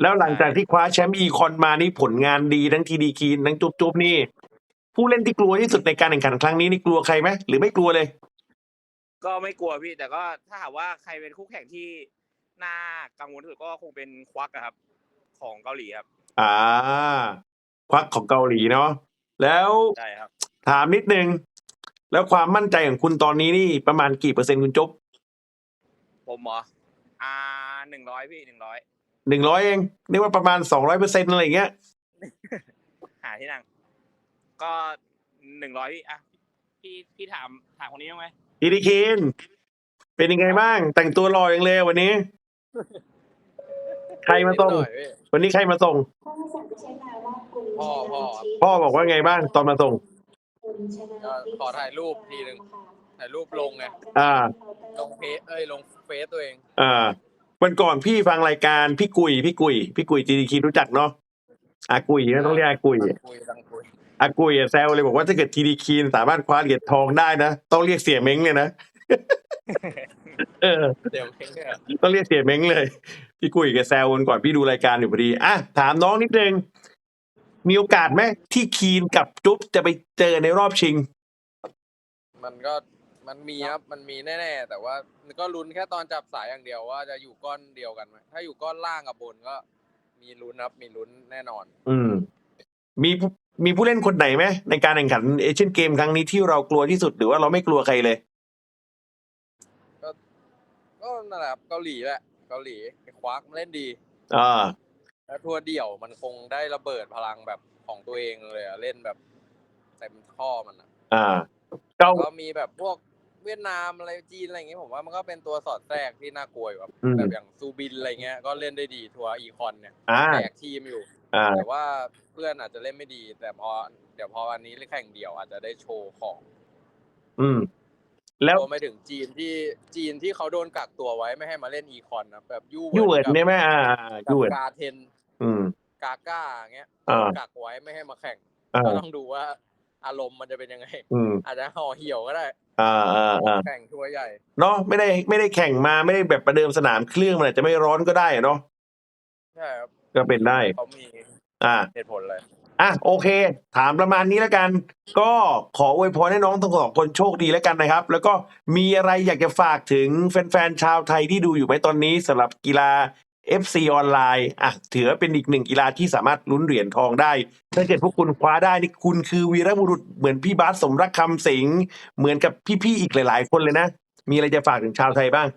แล้วหลังจากที่คว้าแชมป์อีคอนมานี่ผลงานดีทั้งทีดีคีนทั้งจุ๊บจุ๊บนี่ ผู้เล่นที่กลัวที่สุดในการแข่งขันครั้งนี้นี่กลัวใครไหมหรือไม่กลัวเลย ก็ไม่กลัวพี่ แต่ก็ถ้าหากว่าใครเป็นคู่แข่งที่น่ากังวลที่สุดก็คงเป็นควักอะครับ ของเกาหลีครับ อ่า ควักของเกาหลีเนาะแล้วใช่ครับ ถามนิดนึง แล้วความมั่นใจของคุณตอนนี้นี่ประมาณกี่เปอร์เซ็นต์คุณจุ๊บผมเหรออ่าหนึ่งร้อยพี่หนึ่งร้อย หนึ่งร้อยเองเรียกว่าประมาณสองร้อยเปอร์เซ็นต์อะไรอย่างเงี้ย หาที่นั่ง ก็หนึ่งร้อยพี่อะพี่พี่ถามถามคนนี้บ้างไหมทีดีคีนเป็นยังไงบ้าง แต่งตัวหล่ออย่างเลยวันนี้ ใครมาส่งนิดหน่อยพี่วันนี้ใครมาส่ง พ่อพ่อพ่อบอกว่าไงบ้าง ตอนมาส่งก็ขอถ่ายรูปทีหนึ่งถ่ายรูปลงไงอ่า ลงเพจเอ้ยลงเฟซตัวเอง อ่า วันก่อนพี่ฟังรายการพี่กุย พี่กุย พี่กุยทีดีคีรู้จักเนาะอากุยนะต้องเรียกอากุยคุยดังคุยอากุยอะแซวเลยบอกว่าถ้าเกิดทีดีคีนสามารถคว้าเหรียญทองได้นะต้องเรียกเสียเม้งเลยนะเออเดี๋ยวเพ่งเนี่ยต้องเรียกเสียเม้งเลย พี่กุยแกแซววันก่อนพี่ดูรายการอยู่พอดีอะถามน้องนิดนึงมีโอกาสไหมที่คีนกับจุ๊บจะไปเจอในรอบชิง มันก็ มันมีครับ มันมีแน่ๆ แต่ว่ามันก็ลุ้นแค่ตอนจับสายอย่างเดียวว่าจะอยู่ก้อนเดียวกันไหมถ้าอยู่ก้อนล่างกับบนก็ มีลุ้นครับ มีลุ้นแน่นอน อืม มีผู้มีผู้เล่นคนไหนไหมในการแข่งขันเอเชียนเกมครั้งนี้ที่เรากลัวที่สุดหรือว่าเราไม่กลัวใครเลยก็นั่นแหละครับเกาหลีแหละเกาหลีไอ้ควักมันเล่นดี อ่า แล้วทัวร์เดี่ยวมันคงได้ระเบิดพลังแบบของตัวเองเลยอะเล่นแบบเต็มข้อมันอะอ่า เกา ก็มีแบบพวก เวียดนามอะไรจีนอะไรอย่างเงี้ยผมว่ามันก็เป็นตัวสอดแทรกที่น่ากลัวอยู่ครับอืมแบบอย่างซูบินอะไรเงี้ยก็เล่นได้ดีทัวร์อีคอนเนี่ยอ่า แตกทีมอยู่อ่า แต่ว่าเพื่อนอาจจะเล่นไม่ดี แต่พอเดี๋ยวพอวันนี้แข่งเดี่ยวอาจจะได้โชว์ของอืม แล้วรวมไปถึงจีนที่จีนที่เขาโดนกักตัวไว้ไม่ให้มาเล่นอีคอนนะแบบยูยูเวิร์ดกับเนี่ยไหมอ่ากับยูเวิร์ดกาเทนอืม กาก้าอย่างเงี้ยอ่า กักไว้ไม่ให้มาแข่งอ่าก็ต้องดูว่าอารมณ์มันจะเป็นยังไง อืม อาจจะห่อเหี่ยวก็ได้ อ่าอ่าอ่าแข่งทัวร์ใหญ่เนาะไม่ได้ไม่ได้แข่งมาไม่ได้แบบประเดิมสนามเครื่องมันอาจจะไม่ร้อนก็ได้อะเนาะใช่ครับก็เป็นได้ เขามีอ่า เหตุผลเลย อะโอเค ถามประมาณนี้แล้วกัน ก็ขออวยพรให้น้องทั้งสองคนโชคดีแล้วกันนะครับ แล้วก็มีอะไรอยากจะฝากถึงแฟนๆชาวไทยที่ดูอยู่ไหมตอนนี้สำหรับกีฬา FC ออนไลน์อะถือว่าเป็นอีกหนึ่งกีฬาที่สามารถลุ้นเหรียญทองได้ ถ้าเกิดพวกคุณคว้าได้นี่คุณคือวีรบุรุษเหมือนพี่บาสสมรักคำสิงห์เหมือนกับพี่ๆอีกหลาย ๆ คนเลยนะ มีอะไรจะฝากถึงชาวไทยบ้าง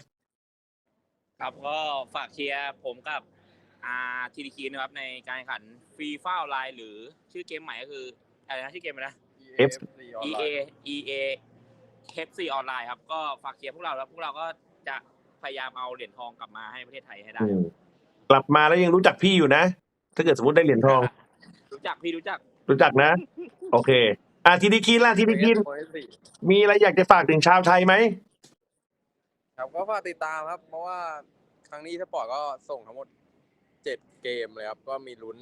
ครับก็ฝากเชียร์ผมกับอาทีดีคีนะครับในการแข่งขันฟรีฟ้าออนไลน์หรือชื่อเกมใหม่ก็คืออะไรนะชื่อเกมอะไรนะ F EA EA FC ออนไลน์ครับก็ฝากเชียร์พวกเราแล้วพวกเราก็จะ พยายามเอาเหรียญทองกลับมาให้ประเทศไทยให้ได้อืมกลับมาแล้วยังรู้จักพี่อยู่นะ ถ้าเกิดสมมติได้เหรียญทอง รู้จักพี่รู้จักรู้จักนะ โอเคอะทีดีคีนล่ะทีดีคีนมีอะไรอยากจะฝากถึงชาวไทยไหมครับก็ฝากติดตามครับ เพราะว่าครั้งนี้สปอร์ตก็ส่งทั้งหมดเจ็ดเกมเลยครับ ก็มีลุ้น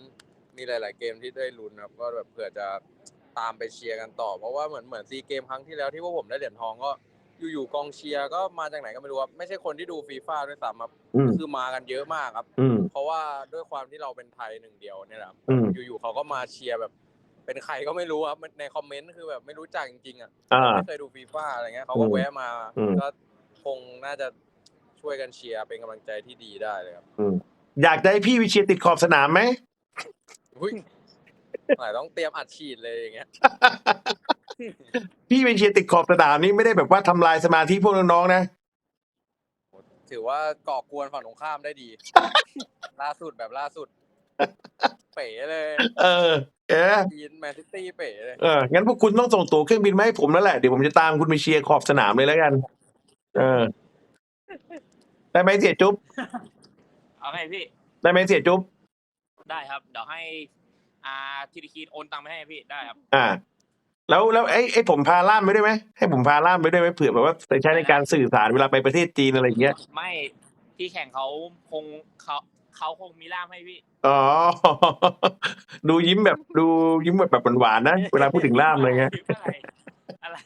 มีหลาย ๆ เกมที่ได้ลุ้นครับ ก็แบบเผื่อจะตามไปเชียร์กันต่อ เพราะว่าเหมือนเหมือนซีเกมครั้งที่แล้วที่พวกผมได้เหรียญทองก็ อยู่ๆกองเชียร์ก็มาจากไหนก็ไม่รู้ครับไม่ใช่คนที่ดูฟีฟ่าด้วยซ้ำครับอืม คือมากันเยอะมากครับ อืม เพราะว่าด้วยความที่เราเป็นไทยหนึ่งเดียวเนี่ยแหละครับอืม อยู่ๆเขาก็มาเชียร์แบบ เป็นใครก็ไม่รู้ครับในคอมเมนต์คือแบบไม่รู้จักจริงๆอะอ่า ไม่เคยดูฟีฟ่าอะไรเงี้ยเขาก็อืมแวะมาอืม ก็คงน่าจะช่วยกันเชียร์เป็นกำลังใจที่ดีได้เลยครับอืมอยากได้พี่วิเชียรติดขอบสนามไหมอุ้ยหมายต้องเตรียมอัดฉีดเลยอย่างเงี้ย พี่วิเชียรติดขอบสนามนี่ไม่ได้แบบว่าทำลายสมาธิพวกน้องๆนะ ถือว่าก่อกวนฝั่งตรงข้ามได้ดี ล่าสุดแบบล่าสุด เป๋เลยเออ เออยีนแมนซิตี้เป๋เลยเอองั้นพวกคุณต้องส่งตั๋วเครื่องบินมาให้ผมแล้วแหละ เดี๋ยวผมจะตามคุณไปเชียร์ขอบสนามเลยแล้วกัน เออ ได้ไหมเสียจุ๊บ เอาไงพี่ ได้ไหมเสียจุ๊บ ได้ครับ เดี๋ยวให้อาทีดีคีโอนตังค์ไปให้พี่ได้ครับ อ่า แล้วแล้วไอ้ไอ้ผมพาล่ามไปด้วยไหมให้ผมพาล่ามไปด้วยไหมเผื่อแบบว่าไปใช้ในการสื่อสารเวลาไปประเทศจีนอะไรอย่างเงี้ยไม่ที่แข่งเขาคงเขาเขาคงมีล่ามให้พี่อ๋อดูยิ้มแบบดูยิ้มแบบแบบหวานๆนะเวลาพูดถึงล่ามอะไรเงี้ย อะไรอะไร